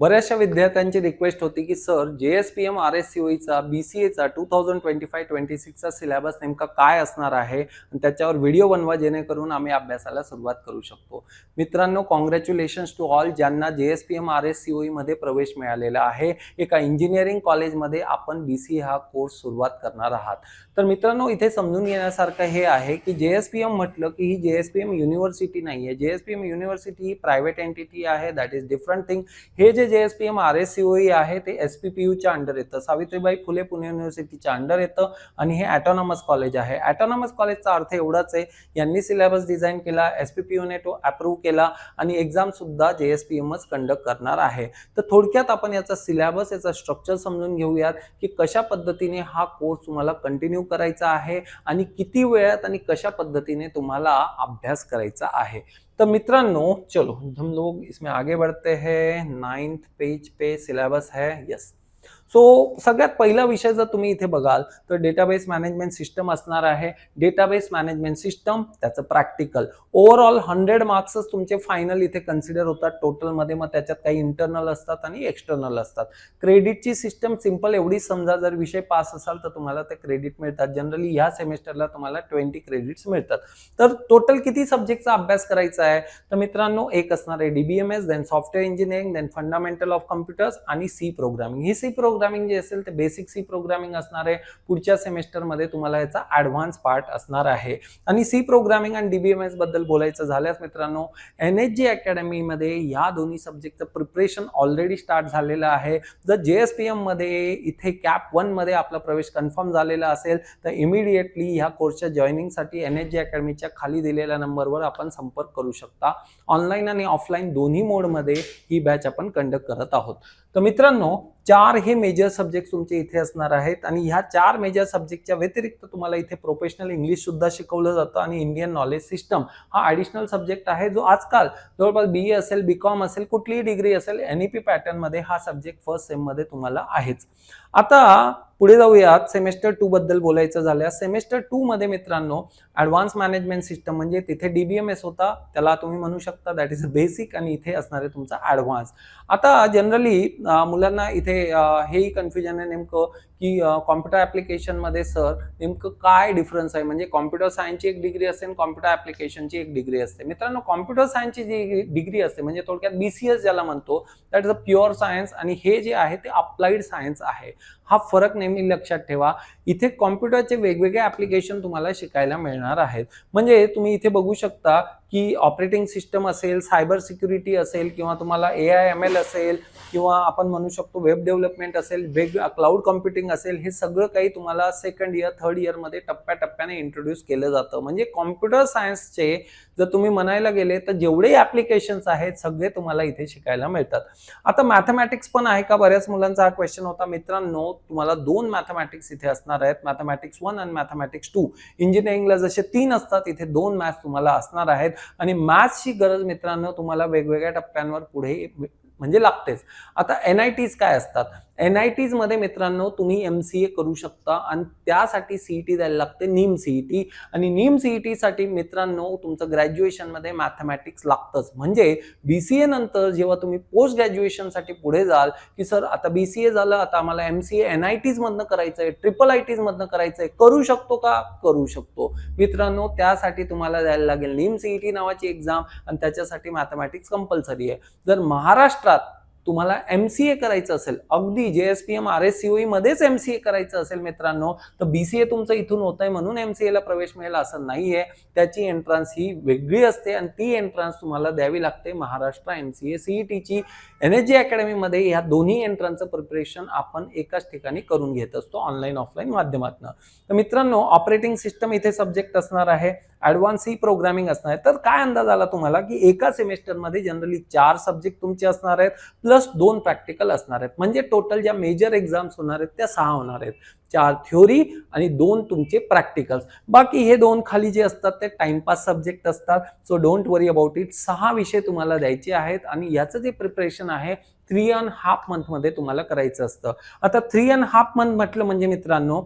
बऱ्याचशा विद्यार्थ्यांची रिक्वेस्ट होती की sir J S P M R S C ओईचा B C एचा two thousand twenty five twenty सिक्सचा syllabus नेमका काय असणार आहे? आणि त्याच्यावर व्हिडिओ बनवा जेणेकरून आम्ही अभ्यासाला सुरुवात करू शकतो. मित्रांनो कॉंग्रॅच्युलेशन्स टू ऑल ज्यांना J S P M R S C ओईमध्ये प्रवेश मिळालेला आहे. एका इंजिनिअरिंग कॉलेजमध्ये आपण बी सी हा कोर्स सुरुवात करणार आहात. तर मित्रांनो इथे समजून घेण्यासारखं हे आहे की जे एस पी एम म्हटलं की ही जे एस पी एम युनिव्हर्सिटी नाही आहे J S P M university ही प्रायव्हेट एंटिटी आहे. दॅट इज डिफरंट थिंग हे जे J S P M R S COE आहे ते एस पी पी यूच्या अंडर येतं. सावित्रीबाई फुले पुणे युनिव्हर्सिटीच्या अंडर येतं आणि हे ॲटॉनॉमस कॉलेज आहे. ॲटॉनॉमस कॉलेजचा अर्थ एवढाच आहे यांनी सिलेबस डिझाईन केला एस पी पी यूने तो अप्रूव्ह केला आणि एक्झाम सुद्धा जे एस पी एमच कंडक्ट करणार आहे. तर थोडक्यात आपण याचा सिलेबस याचा स्ट्रक्चर समजून घेऊयात की कशा पद्धतीने हा कोर्स तुम्हाला कंटिन्यू करायचा आहे आणि किती वेळात आणि कशा पद्धतीने तुम्हाला अभ्यास करायचा आहे. तो मित्रांनो चलो हम लोग इसमें आगे बढ़ते हैं। नाइन्थ पेज पे सिलेबस है। यस सो सगळ्यात पहिला विषय जर तुम्ही इथे बघाल तर डेटाबेस मॅनेजमेंट सिस्टम असणार आहे. डेटाबेस मॅनेजमेंट सिस्टम त्याचं प्रॅक्टिकल ओव्हरऑल हंड्रेड मार्क्सच तुमचे फायनल इथे कन्सिडर होतात. टोटलमध्ये मग त्याच्यात काही इंटरनल असतात आणि एक्सटर्नल असतात. क्रेडिटची सिस्टम सिंपल एवढी समजा जर विषय पास असाल तर तुम्हाला ते क्रेडिट मिळतात. जनरली ह्या सेमेस्टरला तुम्हाला ट्वेंटी क्रेडिट्स मिळतात. तर टोटल किती सब्जेक्टचा अभ्यास करायचा आहे? तर मित्रांनो एक असणार आहे DBMS then software engineering then fundamental of computers आणि सी प्रोग्रामिंग ही सी प्रोग्राम प्रोग्रामिंग जे असेल ते बेसिक सी प्रोग्रामिंग असणार आहे. पुढच्या सेमेस्टरमध्ये तुम्हाला याचा ॲडव्हान्स पार्ट असणार आहे. आणि सी प्रोग्रामिंग आणि डीबीएमएसबद्दल बोलायचं झाल्यास मित्रांनो एन एच जी अकॅडमीमध्ये या दोन्ही सब्जेक्टचं प्रिपरेशन ऑलरेडी स्टार्ट झालेलं आहे. जर जे एस पी एममध्ये इथे कॅप वनमध्ये आपला प्रवेश कन्फर्म झालेला असेल तर इमिडिएटली ह्या कोर्सच्या जॉईनिंगसाठी एन एच जी अकॅडमीच्या खाली दिलेल्या नंबरवर आपण संपर्क करू शकता. ऑनलाईन आणि ऑफलाईन दोन्ही मोडमध्ये ही बॅच आपण कंडक्ट करत आहोत. तर मित्रांनो चार हे मेजर सब्जेक्ट तुमचे इथे असणार आहेत आणि ह्या चार मेजर सब्जेक्टच्या व्यतिरिक्त तुम्हाला इथे प्रोफेशनल इंग्लिश सुद्धा शिकवलं जातं आणि इंडियन नॉलेज सिस्टम हा ॲडिशनल सब्जेक्ट आहे जो आजकाल जवळपास बी ए असेल बी कॉम असेल कुठलीही डिग्री असेल एन ई पी पॅटर्नमध्ये हा सब्जेक्ट फर्स्ट सेममध्ये तुम्हाला आहेच. आता पुढे जाऊयात. सेमेस्टर टू बद्दल बोलायचं झाल्यास सेमेस्टर टू मध्ये मित्रांनो ऍडव्हान्स मॅनेजमेंट सिस्टम म्हणजे तिथे डीबीएमएस होता. त्याला तुम्ही म्हणू शकता दॅट इज अ बेसिक आणि इथे असणार आहे तुमचा ऍडव्हान्स आता जनरली मुलांना इथे हेही कन्फ्युजन आहे नेमकं की कॉम्प्युटर ॲप्लिकेशनमध्ये सर नेमकं काय डिफरन्स आहे? म्हणजे कॉम्प्युटर सायन्सची एक डिग्री असते आणि कॉम्प्युटर ॲप्लिकेशनची एक डिग्री असते. मित्रांनो कॉम्प्युटर सायन्सची जी डिग्री असते म्हणजे थोडक्यात बी सी एस ज्याला म्हणतो that is a pure science आणि हे जे आहे ते अप्लाइड सायन्स आहे. हा फरक नेहमी लक्षात ठेवा. इथे कॉम्प्युटरचे वेगवेगळे ॲप्लिकेशन तुम्हाला शिकायला मिळणार आहेत. म्हणजे तुम्ही इथे बघू शकता की ऑपरेटिंग सिस्टम असेल सायबर सिक्युरिटी असेल किंवा तुम्हाला ए आय एम एल असेल किंवा आपण म्हणू शकतो वेब डेव्हलपमेंट असेल वेग क्लाउड कॉम्प्युटिंग असेल हे सगळं काही तुम्हाला सेकंड इयर थर्ड इयरमध्ये टप्प्याटप्प्याने इंट्रोड्यूस केलं जातं. म्हणजे कॉम्प्युटर सायन्सचे जर तुम्ही म्हणायला गेले तर जेवढे ॲप्लिकेशन्स आहेत सगळे तुम्हाला इथे शिकायला मिळतात. आता मॅथमॅटिक्स पण आहे का? बऱ्याच मुलांचा हा क्वेश्चन होता. मित्रांनो तुम्हाला दोन मॅथमॅटिक्स इथे असणार आहेत. मॅथमॅटिक्स वन आणि मॅथमॅटिक्स टू इंजिनिअरिंगला जसे तीन असतात इथे दोन मॅथ्स तुम्हाला असणार आहेत. आणि मॅथ्सची गरज मित्रांनो तुम्हाला वेगवेगळ्या टप्प्यांवर पुढे म्हणजे लागतेच. आता एन आय टीज काय असतात? एन आयमध्ये मित्रांनो तुम्ही एम सी ए करू शकता आणि त्यासाठी सीईटी द्यायला लागते नीम सीईटी आणि नीम सीईटी साठी मित्रांनो तुमचं ग्रॅज्युएशनमध्ये मॅथमॅटिक्स लागतंच. म्हणजे बी सी ए नंतर जेव्हा तुम्ही पोस्ट ग्रॅज्युएशनसाठी पुढे जाल की सर आता बी सी ए झालं आता आम्हाला M C A N I टीजमधनं करायचं आहे ट्रिपल आय टीजमधनं करायचं आहे करू शकतो का? करू शकतो. मित्रांनो त्यासाठी तुम्हाला द्यायला लागेल नीम सीईटी नावाची एक्झाम आणि त्याच्यासाठी मॅथमॅटिक्स कंपल्सरी आहे. जर महाराष्ट्रात तुम्हाला एम सी ए करायचं असेल. अगदी J S P M R S C OE मध्येच एम सी ए करायचं असेल मित्रांनो तर बी सी ए तुमचं इथून होत आहे म्हणून एम सी एला प्रवेश मिळेल असं नाही आहे त्याची एंट्रन्स ही वेगळी असते आणि ती एंट्रन्स तुम्हाला द्यावी लागते Maharashtra M C A CE टीची एन एच जी अकॅडमीमध्ये ह्या दोन्ही एंट्रन्सचं प्रिपरेशन आपण एकाच ठिकाणी करून घेत असतो ऑनलाईन ऑफलाईन माध्यमातून. तर मित्रांनो ऑपरेटिंग सिस्टम इथे सब्जेक्ट असणार आहे ॲडव्हान्स ही प्रोग्रामिंग असणार आहे. तर काय अंदाज आला तुम्हाला की एका सेमेस्टरमध्ये जनरली चार सब्जेक्ट तुमचे असणार आहेत प्लस दोन प्रॅक्टिकल असणार आहेत. म्हणजे टोटल ज्या मेजर एक्झाम्स होणार आहेत त्या सहा होणार आहेत. चार थ्योरी आणि दोन तुमचे प्रॅक्टिकल्स बाकी हे दोन खाली जे असतात ते टाइमपास सब्जेक्ट असतात. So don't worry about it सहा विषय तुम्हाला द्यायचे आहेत आणि याचं जे प्रिपरेशन आहे थ्री अँड हाफ मंथमध्ये तुम्हाला करायचं असतं. आता थ्री अँड हाफ मंथ म्हटलं म्हणजे मित्रांनो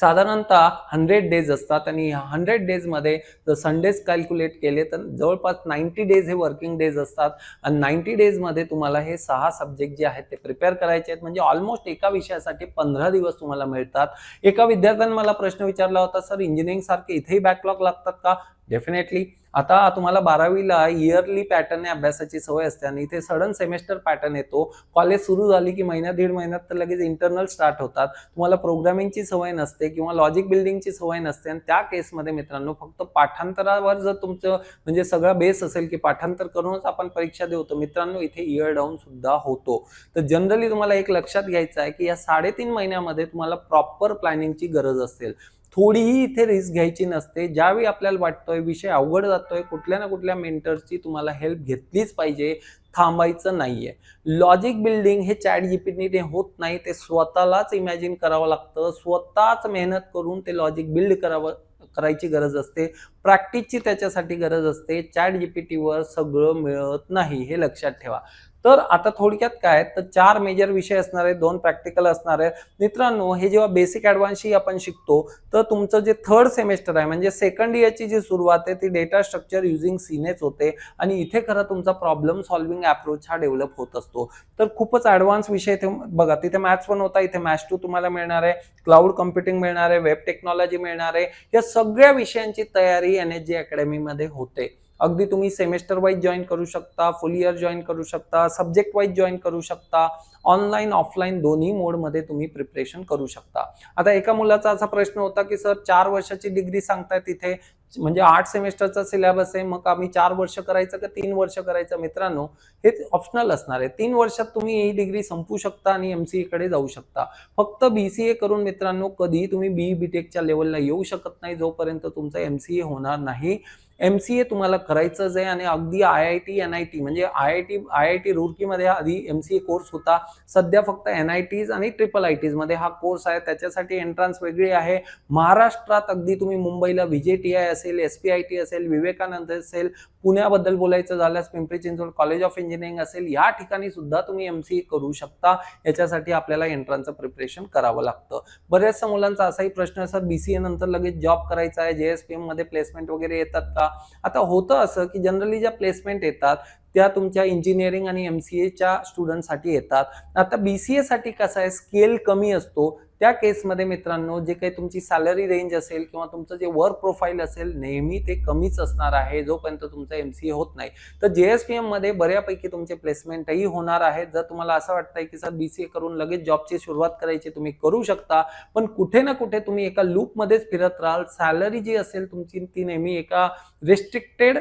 साधारणतः हंड्रेड डेज असतात आणि ह्या हंड्रेड डेजमध्ये जर संडेज कॅल्क्युलेट केले तर जवळपास नाईन्टी डेज हे वर्किंग डेज असतात. आणि नाईन्टी डेजमध्ये तुम्हाला हे सहा सब्जेक्ट जे आहेत ते प्रिपेअर करायचे आहेत. म्हणजे ऑलमोस्ट एका विषयासाठी पंधरा दिवस तुम्हाला मिळतात. एका विद्यार्थ्याने मला प्रश्न विचारला होता सर इंजिनिअरिंग सारखे इथेही बॅकलॉग लागतात का? डेफिनेटली आता तुम्हाला बारावीला इयरली पॅटर्न अभ्यासाची सवय असते आणि इथे सडन सेमेस्टर पॅटर्न येतो. कॉलेज सुरू झाली की महिन्या दीड महिन्यात तर लगेच इंटरनल स्टार्ट होतात. तुम्हाला प्रोग्रामिंगची सवय नसते किंवा लॉजिक बिल्डिंगची सवय नसते आणि त्या केसमध्ये मित्रांनो फक्त पाठांतरावर जर तुमचं म्हणजे सगळा बेस असेल की पाठांतर करूनच आपण परीक्षा देतो मित्रांनो इथे इयर डाऊन सुद्धा होतो. तर जनरली तुम्हाला एक लक्षात घ्यायचं आहे की या साडेतीन महिन्यामध्ये तुम्हाला प्रॉपर प्लॅनिंगची गरज असेल. थोडीही इथे रिस्क घ्यायची नसते. ज्यावेळी आपल्याला वाटतोय विषय अवघड जातोय कुठल्या ना कुठल्या मेंटर्सची तुम्हाला हेल्प घेतलीच पाहिजे थांबायचं नाहीये. लॉजिक बिल्डिंग हे चॅट जीपीटीने होत नाही ते स्वतःलाच इमॅजिन करावं लागतं. स्वतःच मेहनत करून ते लॉजिक बिल्ड करावं करायची गरज असते. प्रॅक्टिसची त्याच्यासाठी गरज असते. चॅट जीपीटीवर सगळं मिळत नाही हे लक्षात ठेवा. तर आता थोडक्यात काय? तर चार मेजर विषय असणार आहे दोन प्रॅक्टिकल असणार आहे मित्रांनो हे जेव्हा बेसिक ॲडव्हान्सशी आपण शिकतो तर तुमचं जे थर्ड सेमेस्टर आहे म्हणजे सेकंड इयरची जी सुरुवात आहे ती डेटा स्ट्रक्चर युझिंग सीनेच होते आणि इथे खरं तुमचा प्रॉब्लेम सॉल्विंग अप्रोच हा डेव्हलप होत असतो. तर खूपच ॲडव्हान्स विषय इथे बघा तिथे मॅथ्स पण होता इथे मॅथ्स टू तुम्हाला मिळणार आहे क्लाउड कम्प्युटिंग मिळणार आहे वेब टेक्नॉलॉजी मिळणार आहे. या सगळ्या विषयांची तयारी एन एच जी अकॅडमीमध्ये होते. अगदी तुम्ही सेमेस्टर वाईज जॉईन करू शकता फुल इयर जॉईन करू शकता सब्जेक्ट वाईज जॉईन करू शकता. ऑनलाईन ऑफलाईन दोन्ही मोडमध्ये तुम्ही प्रिपरेशन करू शकता. आता एका मुलाचा असा प्रश्न होता की सर चार वर्षाची डिग्री सांगताय तिथे म्हणजे आठ सेमेस्टरचा सिलेबस आहे मग आम्ही चार वर्ष करायचं का तीन वर्ष करायचं? मित्रांनो हे ऑप्शनल असणार आहे. तीन वर्षात तुम्ही ही डिग्री संपू शकता आणि एम सी एकडे जाऊ शकता. फक्त बी सी ए करून मित्रांनो कधी तुम्ही बी बीटेकच्या लेवलला येऊ शकत नाही जोपर्यंत तुमचं एम सी ए होणार नाही. एम सी ए तुम्हाला करायचंच आहे आणि अगदी I I T N I T म्हणजे I I T I I T रुरकीमध्ये आधी एम सी ए कोर्स होता. सध्या फक्त एन आय टीज आणि ट्रिपल आय टीजमध्ये हा कोर्स आहे. त्याच्यासाठी एंट्रन्स वेगळी आहे. महाराष्ट्रात अगदी तुम्ही मुंबईला व्ही टी आय असेल एस पी आय टी असेल विवेकानंद असेल पुण्याबद्दल बोलायचं झाल्यास Pimpri Chinchwad college of engineering असेल या ठिकाणी सुद्धा तुम्ही एम सी ए करू शकता. याच्यासाठी आपल्याला एंट्रन्सचं प्रिपरेशन करावं लागतं. बऱ्याचशा मुलांचा असाही प्रश्न असा बी सी ए नंतर लगेच जॉब करायचा आहे. जे एस पी एममध्ये प्लेसमेंट वगैरे येतात का? आता होतं असं की जनरली ज्या प्लेसमेंट येतात त्या तुमच्या इंजिनिअरिंग आणि एम सी एच्या स्टुडंटसाठी येतात. आता बी सी एसाठी कसं आहे? स्केल कमी असतो. त्या केसमध्ये मित्रांनो जे काही तुमची सॅलरी रेंज असेल किंवा तुमचं जे वर्क प्रोफाईल असेल नेहमी ते कमीच असणार आहे जोपर्यंत तुमचं एम सी ए होत नाही. तर जे एस पी एममध्ये बऱ्यापैकी तुमचे प्लेसमेंटही होणार आहेत. जर तुम्हाला असं वाटतंय की सर बी सी ए करून लगेच जॉबची सुरुवात करायची तुम्ही करू शकता पण कुठे ना कुठे तुम्ही एका लूपमध्येच फिरत राहाल. सॅलरी जी असेल तुमची ती नेहमी एका रिस्ट्रिक्टेड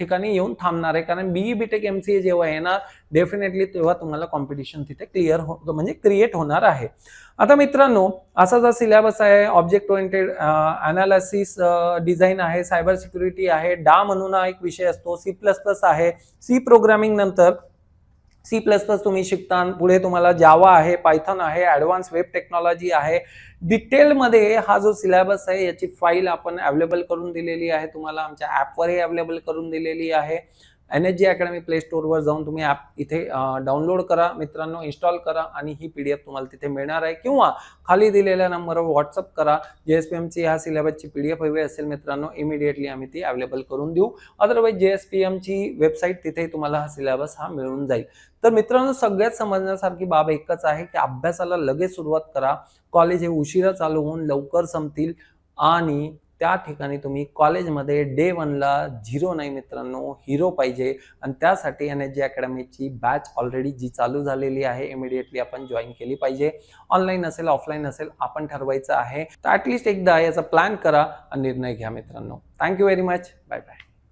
ठिकाणी येऊन थांबणार आहे. कारण BE BTech M C A जेव्हा येणार डेफिनेटली तेव्हा तुम्हाला कॉम्पिटिशन तिथे क्लिअर हो म्हणजे क्रिएट होणार आहे. आता मित्रांनो असा जो सिलेबस आहे ऑब्जेक्ट ओरिएंटेड अनालिसिस डिझाईन आहे सायबर सिक्युरिटी आहे डा म्हणून हा एक विषय असतो सी प्लस प्लस आहे. सी प्रोग्रामिंग नंतर सी प्लस प्लस तुम्ही शिकता पुढे तुम्हाला जावा आहे पायथन आहे ॲडव्हान्स वेब टेक्नॉलॉजी आहे. डिटेलमध्ये हा जो सिलेबस आहे याची फाईल आपण अवेलेबल करून दिलेली आहे. तुम्हाला आमच्या ॲपवरही अवेलेबल करून दिलेली आहे. N H G academy play स्टोअरवर जाऊन तुम्ही ॲप इथे डाउनलोड करा. मित्रांनो इन्स्टॉल करा आणि ही पी डी एफ तुम्हाला तिथे मिळणार आहे. किंवा खाली दिलेल्या नंबरवर व्हॉट्सअप करा. जे एस पी एमची ह्या सिलेबसची पी डी एफ हवी असेल मित्रांनो इमिडिएटली आम्ही ती अवेलेबल करून देऊ. अदरवाईज जे एस पी एमची वेबसाईट तिथे तुम्हाला हा सिलेबस हा मिळून जाईल. तर मित्रांनो सगळ्यात समजण्यासारखी बाब एकच आहे की अभ्यासाला लगेच सुरुवात करा. कॉलेज हे उशिरा चालू होऊन लवकर संपतील आणि त्या ठिकाणी तुम्ही कॉलेजमध्ये डे वनला झिरो नाही मित्रांनो हिरो पाहिजे. आणि त्यासाठी एन एच जी अकॅडमीची बॅच ऑलरेडी जी चालू झालेली आहे इमिडिएटली आपण जॉईन केली पाहिजे. ऑनलाईन असेल ऑफलाईन असेल आपण ठरवायचं आहे. तर ॲटलिस्ट एकदा याचा प्लॅन करा आणि निर्णय घ्या मित्रांनो. Thank you very much bye bye